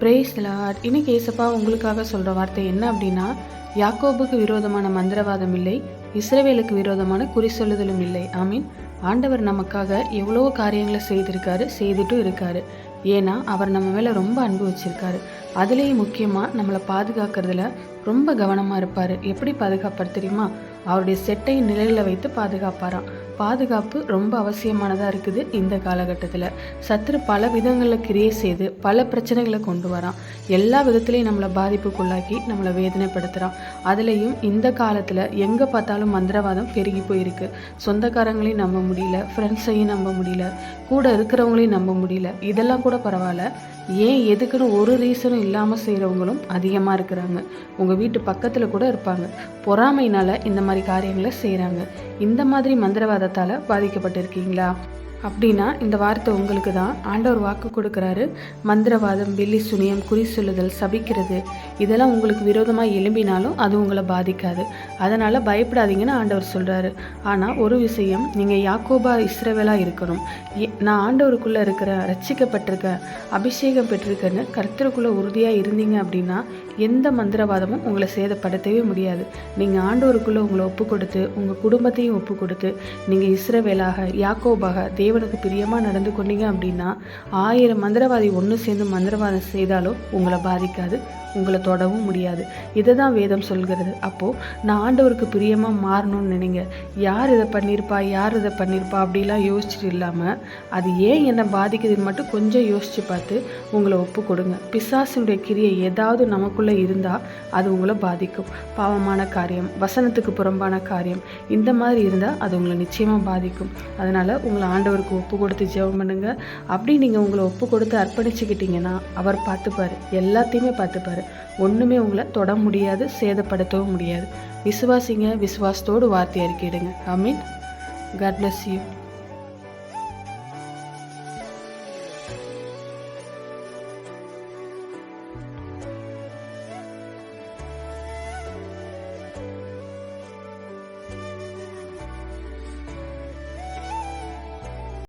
Brace Lord இன்னைக்கு ஏசப்பா உங்களுக்காக சொல்கிற வார்த்தை என்ன அப்படின்னா யாக்கோபுக்கு விரோதமான மந்திரவாதம் இல்லை இஸ்ரவேலுக்கு விரோதமான குறி சொல்லுதலும் இல்லை. ஆமீன். ஆண்டவர் நமக்காக எவ்வளோ காரியங்களை செய்திருக்காரு செய்துட்டும் இருக்காரு. ஏன்னா அவர் நம்ம மேலே ரொம்ப அன்பு வச்சிருக்காரு. அதுலேயும் முக்கியமாக நம்மளை பாதுகாக்கிறதுல ரொம்ப கவனமாக இருப்பார். எப்படி பாதுகாப்பார் தெரியுமா? அவருடைய செட்டை நிலையில் வைத்து பாதுகாப்பாராம். பாதுகாப்பு ரொம்ப அவசியமானதாக இருக்குது இந்த காலகட்டத்தில். சத்துரு பல விதங்களில் கிரியேட் செய்து பல பிரச்சனைகளை கொண்டு வரான். எல்லா விதத்துலேயும் நம்மளை பாதிப்புக்குள்ளாக்கி நம்மளை வேதனைப்படுத்துகிறான் அதுலேயும் இந்த காலத்தில் எங்கே பார்த்தாலும் மந்திரவாதம் பெருகி போயிருக்கு. சொந்தக்காரங்களையும் நம்ப முடியல ஃப்ரெண்ட்ஸையும் நம்ப முடியல. கூட இருக்கிறவங்களையும் நம்ப முடியல. இதெல்லாம் கூட பரவாயில்ல. ஏன் எதுக்குன்னு ஒரு ரீசனும் இல்லாமல் செய்கிறவங்களும் அதிகமாக இருக்கிறாங்க. உங்கள் வீட்டு பக்கத்தில் கூட இருப்பாங்க. பொறாமையினால் இந்த மாதிரி காரியங்களை செய்கிறாங்க இந்த மாதிரி மந்திரவாதத்தால் பாதிக்கப்பட்டிருக்கீங்களா? அப்படின்னா இந்த வார்த்தை உங்களுக்கு தான் ஆண்டவர் வாக்கு கொடுக்குறாரு. மந்திரவாதம் வெள்ளி சுனியம் குறி சொல்லுதல் சபிக்கிறது இதெல்லாம் உங்களுக்கு விரோதமாக எழும்பினாலும் அது உங்களை பாதிக்காது. அதனால் பயப்படாதீங்கன்னு ஆண்டவர் சொல்கிறாரு ஆனால் ஒரு விஷயம் நீங்கள் யாக்கோபா இஸ்ரவேலாக இருக்கணும். ஏ- நான் ஆண்டவருக்குள்ளே இருக்கிற ரட்சிக்கப்பட்டிருக்கேன் அபிஷேகம் பெற்றிருக்கேன்னு கர்த்தருக்குள்ளே உறுதியாக இருந்தீங்க அப்படின்னா எந்த மந்திரவாதமும் உங்களை சேதப்படுத்தவே முடியாது. நீங்கள் ஆண்டவருக்குள்ளே உங்களை ஒப்பு கொடுத்து உங்கள் குடும்பத்தையும் ஒப்பு கொடுத்து நீங்கள் இஸ்ரவேலாக யாக்கோபாக தேவனுக்கு பிரியமாக நடந்து கொண்டீங்க அப்படின்னா ஆயிரம் மந்திரவாதி ஒன்று சேர்ந்து மந்திரவாதம் செய்தாலும் உங்களை பாதிக்காது. உங்களை தொடவும் முடியாது. இதை தான் வேதம் சொல்கிறது. அப்போது நான் ஆண்டவருக்கு பிரியமாக மாறணும்னு நினைங்க. யார் இதை பண்ணியிருப்பா யார் இதை பண்ணியிருப்பா அப்படிலாம் யோசிச்சுட்டு இல்லாமல் அது ஏன் என்னை பாதிக்குதுன்னு மட்டும் கொஞ்சம் யோசித்து பார்த்து உங்களை ஒப்பு கொடுங்க. பிசாசினுடைய கிரியை ஏதாவது நமக்குள்ளே இருந்தால் அது உங்களை பாதிக்கும். பாவமான காரியம் வசனத்துக்கு புறம்பான காரியம் இந்த மாதிரி இருந்தால் அது உங்களை நிச்சயமாக பாதிக்கும். அதனால் உங்களை ஆண்டவருக்கு ஒப்பு கொடுத்து ஜெபம் பண்ணுங்க. அப்படி நீங்கள் உங்களை ஒப்பு கொடுத்து அர்ப்பணிச்சுக்கிட்டீங்கன்னா அவர் பார்த்துப்பார். எல்லாத்தையுமே பார்த்துப்பார். ஒன்றுமே உங்களை தொட முடியாது சேதப்படுத்தவும் முடியாது. விசுவாசிங்க விசுவாசத்தோடு வார்த்தை அறிக்கையிடுங்க. I mean God bless you